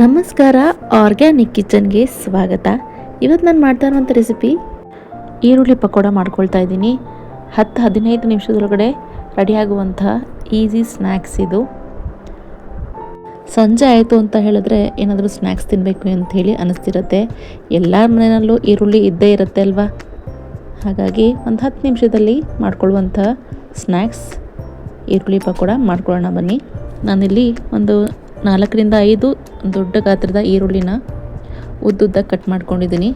ನಮಸ್ಕಾರ, ಆರ್ಗ್ಯಾನಿಕ್ ಕಿಚನ್ಗೆ ಸ್ವಾಗತ. ಇವತ್ತು ನಾನು ಮಾಡ್ತಾ ಇರುವಂಥ ರೆಸಿಪಿ, ಈರುಳ್ಳಿ ಪಕೋಡ ಮಾಡ್ಕೊಳ್ತಾ ಇದ್ದೀನಿ. ಹತ್ತು ಹದಿನೈದು ನಿಮಿಷದೊಳಗಡೆ ರೆಡಿಯಾಗುವಂಥ ಈಸಿ ಸ್ನ್ಯಾಕ್ಸ್ ಇದು. ಸಂಜೆ ಆಯಿತು ಅಂತ ಹೇಳಿದ್ರೆ ಏನಾದರೂ ಸ್ನ್ಯಾಕ್ಸ್ ತಿನ್ನಬೇಕು ಅಂತ ಹೇಳಿ ಅನ್ನಿಸ್ತಿರತ್ತೆ ಎಲ್ಲರ ಮನೆಯಲ್ಲೂ ಈರುಳ್ಳಿ ಇದ್ದೇ ಇರುತ್ತೆ ಅಲ್ವಾ? ಹಾಗಾಗಿ ಒಂದು ಹತ್ತು ನಿಮಿಷದಲ್ಲಿ ಮಾಡ್ಕೊಳ್ಳುವಂಥ ಸ್ನ್ಯಾಕ್ಸ್ ಈರುಳ್ಳಿ ಪಕೋಡ ಮಾಡ್ಕೊಳ್ಳೋಣ ಬನ್ನಿ. ನಾನಿಲ್ಲಿ ಒಂದು ನಾಲ್ಕರಿಂದ ಐದು ದೊಡ್ಡ ಗಾತ್ರದ ಈರುಳ್ಳಿನ ಉದ್ದುದ್ದ ಕಟ್ ಮಾಡ್ಕೊಂಡಿದ್ದೀನಿ.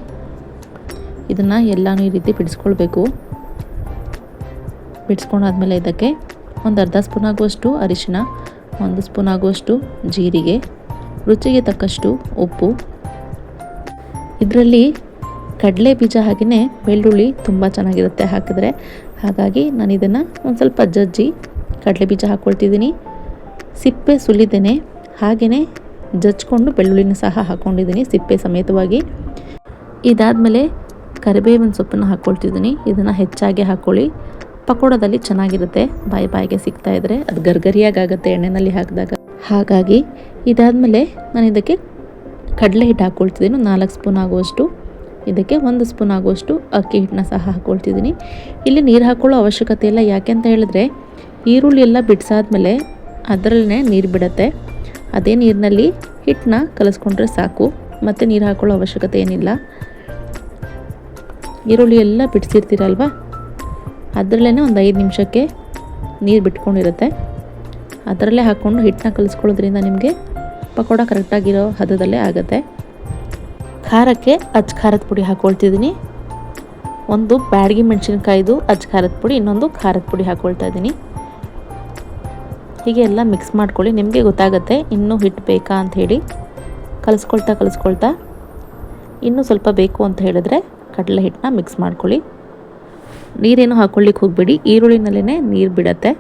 ಇದನ್ನು ಎಲ್ಲನೂ ಈ ರೀತಿ ಬಿಡಿಸ್ಕೊಳ್ಬೇಕು. ಬಿಡಿಸ್ಕೊಂಡಾದ್ಮೇಲೆ ಇದಕ್ಕೆ ಒಂದು ಅರ್ಧ ಸ್ಪೂನ್ ಆಗುವಷ್ಟು ಅರಿಶಿನ ಒಂದು ಸ್ಪೂನ್ ಆಗುವಷ್ಟು ಜೀರಿಗೆ, ರುಚಿಗೆ ತಕ್ಕಷ್ಟು ಉಪ್ಪು. ಇದರಲ್ಲಿ ಕಡಲೆ ಬೀಜ ಹಾಗೆಯೇ ಬೆಳ್ಳುಳ್ಳಿ ತುಂಬ ಚೆನ್ನಾಗಿರುತ್ತೆ ಹಾಕಿದ್ರೆ. ಹಾಗಾಗಿ ನಾನು ಇದನ್ನು ಒಂದು ಸ್ವಲ್ಪ ಜಜ್ಜಿ ಕಡಲೆ ಬೀಜ ಹಾಕ್ಕೊಳ್ತಿದ್ದೀನಿ ಸಿಪ್ಪೆ ಸುಲಿದೇನೆ ಹಾಗೆಯೇ ಜಜ್ಕೊಂಡು ಬೆಳ್ಳುಳ್ಳಿನ ಸಹ ಹಾಕ್ಕೊಂಡಿದ್ದೀನಿ ಸಿಪ್ಪೆ ಸಮೇತವಾಗಿ. ಇದಾದಮೇಲೆ ಕರಿಬೇವಿನ ಸೊಪ್ಪನ್ನು ಹಾಕ್ಕೊಳ್ತಿದ್ದೀನಿ ಇದನ್ನು ಹೆಚ್ಚಾಗಿ ಹಾಕ್ಕೊಳ್ಳಿ ಪಕೋಡದಲ್ಲಿ ಚೆನ್ನಾಗಿರುತ್ತೆ. ಬಾಯಿ ಬಾಯಿಗೆ ಸಿಗ್ತಾ ಇದ್ದರೆ ಅದು ಗರ್ಗರಿಯಾಗುತ್ತೆ ಎಣ್ಣೆಯಲ್ಲಿ ಹಾಕಿದಾಗ. ಹಾಗಾಗಿ ಇದಾದಮೇಲೆ ನಾನು ಇದಕ್ಕೆ ಕಡಲೆ ಹಿಟ್ಟು ಹಾಕ್ಕೊಳ್ತಿದ್ದೀನಿ ನಾಲ್ಕು ಸ್ಪೂನ್ ಆಗುವಷ್ಟು. ಇದಕ್ಕೆ ಒಂದು ಸ್ಪೂನ್ ಆಗುವಷ್ಟು ಅಕ್ಕಿ ಹಿಟ್ಟನ್ನ ಸಹ ಹಾಕ್ಕೊಳ್ತಿದ್ದೀನಿ ಇಲ್ಲಿ ನೀರು ಹಾಕ್ಕೊಳ್ಳೋ ಅವಶ್ಯಕತೆ ಇಲ್ಲ. ಯಾಕೆ ಅಂತ ಹೇಳಿದ್ರೆ ಈರುಳ್ಳಿ ಎಲ್ಲ ಬಿಡಿಸಾದ್ಮೇಲೆ ಅದರಲ್ಲೇ ನೀರು ಬಿಡುತ್ತೆ. ಅದೇ ನೀರಿನಲ್ಲಿ ಹಿಟ್ಟನ್ನ ಕಲಸ್ಕೊಂಡ್ರೆ ಸಾಕು. ಮತ್ತು ನೀರು ಹಾಕೊಳ್ಳೋ ಅವಶ್ಯಕತೆ ಏನಿಲ್ಲ. ಈರುಳ್ಳಿ ಎಲ್ಲ ಬಿಡಿಸಿರ್ತೀರಲ್ವ? ಅದರಲ್ಲೇ ಒಂದು ಐದು ನಿಮಿಷಕ್ಕೆ ನೀರು ಬಿಟ್ಕೊಂಡಿರುತ್ತೆ. ಅದರಲ್ಲೇ ಹಾಕ್ಕೊಂಡು ಹಿಟ್ಟನ್ನ ಕಲಿಸ್ಕೊಳ್ಳೋದ್ರಿಂದ ನಿಮಗೆ ಪಕೋಡ ಕರೆಕ್ಟಾಗಿರೋ ಹದದಲ್ಲೇ ಆಗುತ್ತೆ. ಖಾರಕ್ಕೆ ಅಚ್ಚ ಖಾರದ ಪುಡಿ ಹಾಕ್ಕೊಳ್ತಿದ್ದೀನಿ ಒಂದು ಬ್ಯಾಡಗಿ ಮೆಣಸಿನ್ಕಾಯ್ದು ಅಚ್ಚ ಖಾರದ ಪುಡಿ, ಇನ್ನೊಂದು ಖಾರದ ಪುಡಿ ಹಾಕ್ಕೊಳ್ತಾ ಇದ್ದೀನಿ. ಹೀಗೆ ಎಲ್ಲ ಮಿಕ್ಸ್ ಮಾಡ್ಕೊಳ್ಳಿ. ನಿಮಗೆ ಗೊತ್ತಾಗುತ್ತೆ ಇನ್ನೂ ಹಿಟ್ಟು ಬೇಕಾ ಅಂತ ಹೇಳಿ. ಕಲಿಸ್ಕೊಳ್ತಾ ಕಲಿಸ್ಕೊಳ್ತಾ ಇನ್ನೂ ಸ್ವಲ್ಪ ಬೇಕು ಅಂತ ಹೇಳಿದ್ರೆ ಕಡಲೆ ಹಿಟ್ಟನ್ನ ಮಿಕ್ಸ್ ಮಾಡ್ಕೊಳ್ಳಿ. ನೀರೇನು ಹಾಕ್ಕೊಳ್ಳಿಕ್ಕೆ ಹೋಗಬೇಡಿ. ಈರುಳ್ಳಿನಲ್ಲೇ ನೀರು ಬಿಡತ್ತೆ.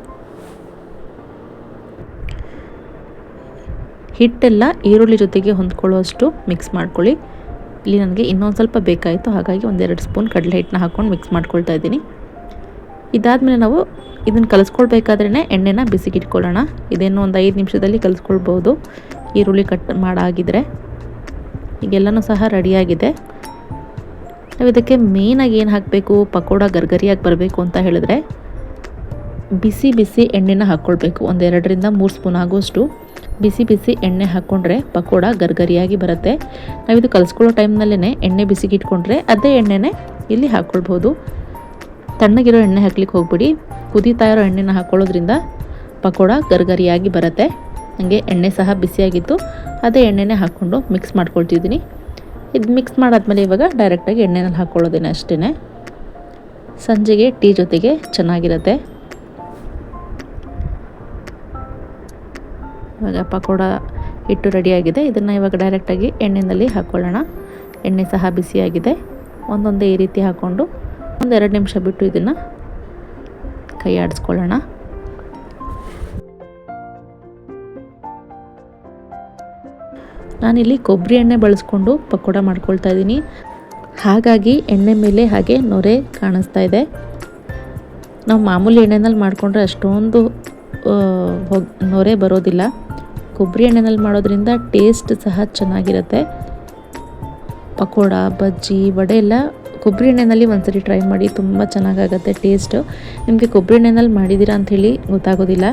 ಹಿಟ್ಟೆಲ್ಲ ಈರುಳ್ಳಿ ಜೊತೆಗೆ ಹೊಂದ್ಕೊಳ್ಳುವಷ್ಟು ಮಿಕ್ಸ್ ಮಾಡ್ಕೊಳ್ಳಿ. ಇಲ್ಲಿ ನನಗೆ ಇನ್ನೊಂದು ಸ್ವಲ್ಪ ಬೇಕಾಯಿತು. ಹಾಗಾಗಿ ಒಂದೆರಡು ಸ್ಪೂನ್ ಕಡಲೆ ಹಿಟ್ಟನ್ನ ಹಾಕ್ಕೊಂಡು ಮಿಕ್ಸ್ ಮಾಡ್ಕೊಳ್ತಾ ಇದ್ದೀನಿ. ಇದಾದಮೇಲೆ ನಾವು ಇದನ್ನು ಕಲಿಸ್ಕೊಳ್ಬೇಕಾದ್ರೇ ಎಣ್ಣೆನ ಬಿಸಿಗಿಟ್ಕೊಳ್ಳೋಣ. ಇದೇನು ಒಂದು ಐದು ನಿಮಿಷದಲ್ಲಿ ಕಲಿಸ್ಕೊಳ್ಬೋದು. ಈರುಳ್ಳಿ ಕಟ್ ಮಾಡಾಗಿದ್ರೆ. ಈಗೆಲ್ಲನೂ ಸಹ ರೆಡಿಯಾಗಿದೆ. ನಾವು ಇದಕ್ಕೆ ಮೇಯ್ನಾಗಿ ಏನು ಹಾಕಬೇಕು? ಪಕೋಡ ಗರ್ಗರಿಯಾಗಿ ಬರಬೇಕು ಅಂತ ಹೇಳಿದ್ರೆ ಬಿಸಿ ಬಿಸಿ ಎಣ್ಣೆನ ಹಾಕ್ಕೊಳ್ಬೇಕು. ಒಂದು ಎರಡರಿಂದ ಮೂರು ಸ್ಪೂನ್ ಆಗುವಷ್ಟು ಬಿಸಿ ಬಿಸಿ ಎಣ್ಣೆ ಹಾಕ್ಕೊಂಡ್ರೆ ಪಕೋಡ ಗರ್ಗರಿಯಾಗಿ ಬರುತ್ತೆ. ನಾವಿದು ಕಲಿಸ್ಕೊಳ್ಳೋ ಟೈಮ್ನಲ್ಲೇ ಎಣ್ಣೆ ಬಿಸಿಗಿಟ್ಕೊಂಡ್ರೆ ಅದೇ ಎಣ್ಣೆನೇ ಇಲ್ಲಿ ಹಾಕ್ಕೊಳ್ಬೋದು. ತಣ್ಣಗಿರೋ ಎಣ್ಣೆ ಹಾಕ್ಲಿಕ್ಕೆ ಹೋಗ್ಬಿಡಿ. ಕುದೀತಾ ಇರೋ ಎಣ್ಣೆನ ಹಾಕ್ಕೊಳ್ಳೋದ್ರಿಂದ ಪಕೋಡ ಗರ್ಗರಿಯಾಗಿ ಬರುತ್ತೆ. ಹಾಗೆ ಎಣ್ಣೆ ಸಹ ಬಿಸಿಯಾಗಿತ್ತು. ಅದೇ ಎಣ್ಣೆನೇ ಹಾಕ್ಕೊಂಡು ಮಿಕ್ಸ್ ಮಾಡ್ಕೊಳ್ತಿದ್ದೀನಿ. ಇದು ಮಿಕ್ಸ್ ಮಾಡಾದ್ಮೇಲೆ ಇವಾಗ ಡೈರೆಕ್ಟಾಗಿ ಎಣ್ಣೆನಲ್ಲಿ ಹಾಕ್ಕೊಳ್ಳೋದೇನೆ ಅಷ್ಟೇ ಸಂಜೆಗೆ ಟೀ ಜೊತೆಗೆ ಚೆನ್ನಾಗಿರುತ್ತೆ. ಇವಾಗ ಪಕೋಡ ಹಿಟ್ಟು ರೆಡಿಯಾಗಿದೆ ಇದನ್ನು ಇವಾಗ ಡೈರೆಕ್ಟಾಗಿ ಎಣ್ಣೆಯಲ್ಲಿ ಹಾಕ್ಕೊಳ್ಳೋಣ ಎಣ್ಣೆ ಸಹ ಬಿಸಿಯಾಗಿದೆ. ಒಂದೊಂದೇ ಈ ರೀತಿ ಹಾಕ್ಕೊಂಡು ಒಂದೆರಡು ನಿಮಿಷ ಬಿಟ್ಟು ಇದನ್ನು ಕೈ ಆಡಿಸ್ಕೊಳ್ಳೋಣ ನಾನಿಲ್ಲಿ ಕೊಬ್ಬರಿ ಎಣ್ಣೆ ಬಳಸ್ಕೊಂಡು ಪಕೋಡ ಮಾಡ್ಕೊಳ್ತಾ ಇದ್ದೀನಿ. ಹಾಗಾಗಿ ಎಣ್ಣೆ ಮೇಲೆ ಹಾಗೆ ನೊರೆ ಕಾಣಿಸ್ತಾ ಇದೆ. ನಾವು ಮಾಮೂಲಿ ಎಣ್ಣೆನಲ್ಲಿ ಮಾಡಿಕೊಂಡ್ರೆ ಅಷ್ಟೊಂದು ನೊರೆ ಬರೋದಿಲ್ಲ. ಕೊಬ್ಬರಿ ಎಣ್ಣೆನಲ್ಲಿ ಮಾಡೋದ್ರಿಂದ ಟೇಸ್ಟ್ ಸಹ ಚೆನ್ನಾಗಿರುತ್ತೆ. ಪಕೋಡ, ಬಜ್ಜಿ, ವಡೆ ಎಲ್ಲ ಕೊಬ್ಬರಿ ಎಣ್ಣೆಯಲ್ಲಿ ಒಂದ್ಸರಿ ಟ್ರೈ ಮಾಡಿ ತುಂಬ ಚೆನ್ನಾಗಾಗತ್ತೆ ಟೇಸ್ಟು ನಿಮಗೆ ಕೊಬ್ಬರಿ ಎಣ್ಣೆನಲ್ಲಿ ಮಾಡಿದ್ದೀರಾ ಅಂಥೇಳಿ ಗೊತ್ತಾಗೋದಿಲ್ಲ.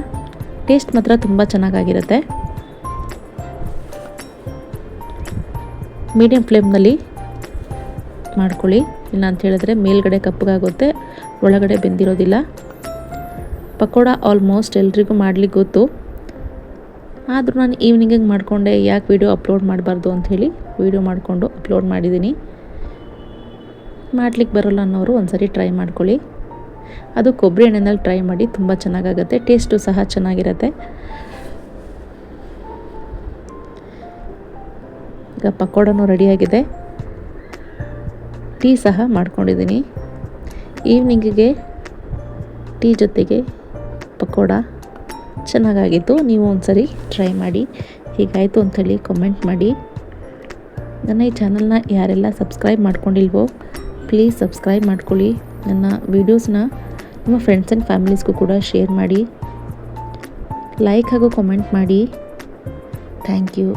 ಟೇಸ್ಟ್ ಮಾತ್ರ ತುಂಬ ಚೆನ್ನಾಗಾಗಿರುತ್ತೆ. ಮೀಡಿಯಮ್ ಫ್ಲೇಮ್ನಲ್ಲಿ ಮಾಡ್ಕೊಳ್ಳಿ. ಇಲ್ಲ ಅಂತ ಹೇಳಿದ್ರೆ ಮೇಲ್ಗಡೆ ಕಪ್ಪಗಾಗುತ್ತೆ, ಒಳಗಡೆ ಬೆಂದಿರೋದಿಲ್ಲ. ಪಕೋಡ ಆಲ್ಮೋಸ್ಟ್ ಎಲ್ರಿಗೂ ಮಾಡಲಿಕ್ಕೆ ಗೊತ್ತು. ಆದರೂ ನಾನು ಈವ್ನಿಂಗಿಗೆ ಮಾಡಿಕೊಂಡೆ, ಯಾಕೆ ವೀಡಿಯೋ ಅಪ್ಲೋಡ್ ಮಾಡಬಾರ್ದು ಅಂಥೇಳಿ ವೀಡಿಯೋ ಮಾಡಿಕೊಂಡು ಅಪ್ಲೋಡ್ ಮಾಡಿದ್ದೀನಿ ಮಾಡ್ಲಿಕ್ಕೆ ಬರೋಲ್ಲ ಅನ್ನೋರು ಒಂದ್ಸರಿ ಟ್ರೈ ಮಾಡ್ಕೊಳ್ಳಿ. ಅದು ಕೊಬ್ಬರಿ ಎಣ್ಣೆನಲ್ಲಿ ಟ್ರೈ ಮಾಡಿ ತುಂಬ ಚೆನ್ನಾಗಾಗುತ್ತೆ ಟೇಸ್ಟು ಸಹ ಚೆನ್ನಾಗಿರುತ್ತೆ. ಈಗ ಪಕೋಡನೂ ರೆಡಿಯಾಗಿದೆ ಟೀ ಸಹ ಮಾಡ್ಕೊಂಡಿದ್ದೀನಿ. ಈವ್ನಿಂಗಿಗೆ ಟೀ ಜೊತೆಗೆ ಪಕೋಡ ಚೆನ್ನಾಗಾಗಿತ್ತು, ನೀವು ಒಂದ್ಸರಿ ಟ್ರೈ ಮಾಡಿ. ಹೀಗಾಯಿತು ಅಂಥೇಳಿ ಕಮೆಂಟ್ ಮಾಡಿ. ನನ್ನ ಈ ಚಾನಲ್ನ ಯಾರೆಲ್ಲ ಸಬ್ಸ್ಕ್ರೈಬ್ ಮಾಡ್ಕೊಂಡಿಲ್ವೋ ಪ್ಲೀಸ್ ಸಬ್ಸ್ಕ್ರೈಬ್ ಮಾಡ್ಕೊಳ್ಳಿ. ನನ್ನ ವೀಡಿಯೋಸ್ನ ನಿಮ್ಮ ಫ್ರೆಂಡ್ಸ್ ಆ್ಯಂಡ್ ಫ್ಯಾಮಿಲೀಸ್ಗೂ ಕೂಡ ಶೇರ್ ಮಾಡಿ. ಲೈಕ್ ಹಾಗೂ ಕಮೆಂಟ್ ಮಾಡಿ. Thank you